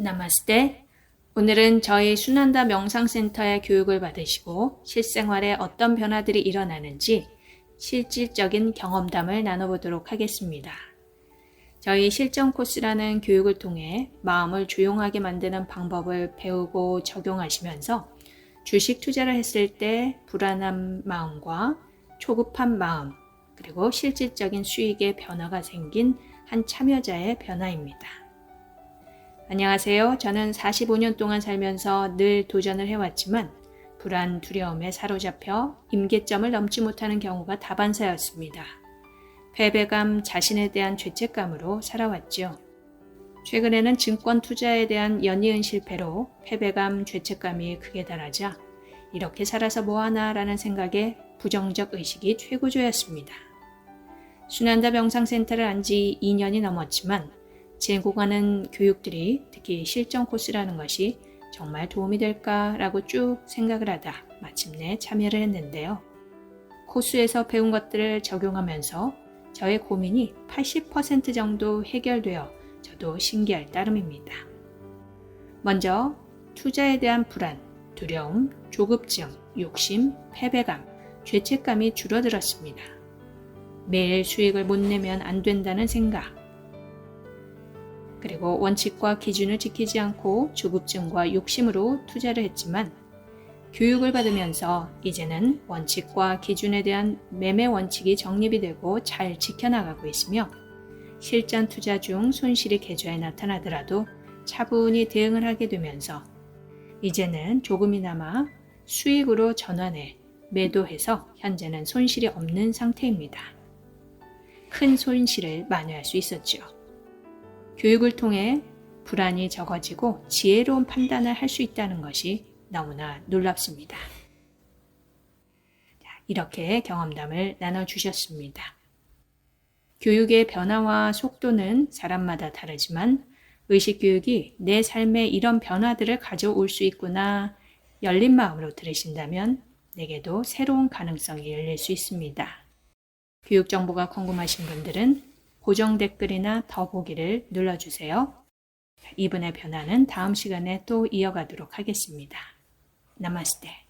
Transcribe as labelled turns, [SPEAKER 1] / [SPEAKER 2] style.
[SPEAKER 1] 나마스테. 오늘은 저희 순환다 명상센터의 교육을 받으시고 실생활에 어떤 변화들이 일어나는지 실질적인 경험담을 나눠보도록 하겠습니다. 저희 실전 코스라는 교육을 통해 마음을 조용하게 만드는 방법을 배우고 적용하시면서 주식 투자를 했을 때 불안한 마음과 초급한 마음, 그리고 실질적인 수익의 변화가 생긴 한 참여자의 변화입니다. 안녕하세요. 저는 45년 동안 살면서 늘 도전을 해왔지만 불안, 두려움에 사로잡혀 임계점을 넘지 못하는 경우가 다반사였습니다. 패배감, 자신에 대한 죄책감으로 살아왔죠. 최근에는 증권 투자에 대한 연이은 실패로 패배감, 죄책감이 극에 달하자 이렇게 살아서 뭐하나라는 생각에 부정적 의식이 최고조였습니다. 순환다 명상센터를 한지 2년이 넘었지만 제공하는 교육들이 특히 실전 코스라는 것이 정말 도움이 될까라고 쭉 생각을 하다 마침내 참여를 했는데요. 코스에서 배운 것들을 적용하면서 저의 고민이 80% 정도 해결되어 저도 신기할 따름입니다. 먼저 투자에 대한 불안, 두려움, 조급증, 욕심, 패배감, 죄책감이 줄어들었습니다. 매일 수익을 못 내면 안 된다는 생각, 그리고 원칙과 기준을 지키지 않고 조급증과 욕심으로 투자를 했지만 교육을 받으면서 이제는 원칙과 기준에 대한 매매 원칙이 정립이 되고 잘 지켜나가고 있으며 실전 투자 중 손실이 계좌에 나타나더라도 차분히 대응을 하게 되면서 이제는 조금이나마 수익으로 전환해 매도해서 현재는 손실이 없는 상태입니다. 큰 손실을 만회할 수 있었죠. 교육을 통해 불안이 적어지고 지혜로운 판단을 할 수 있다는 것이 너무나 놀랍습니다. 이렇게 경험담을 나눠주셨습니다. 교육의 변화와 속도는 사람마다 다르지만 의식교육이 내 삶에 이런 변화들을 가져올 수 있구나 열린 마음으로 들으신다면 내게도 새로운 가능성이 열릴 수 있습니다. 교육 정보가 궁금하신 분들은 고정 댓글이나 더보기를 눌러주세요. 이분의 변화는 다음 시간에 또 이어가도록 하겠습니다. 나마스테.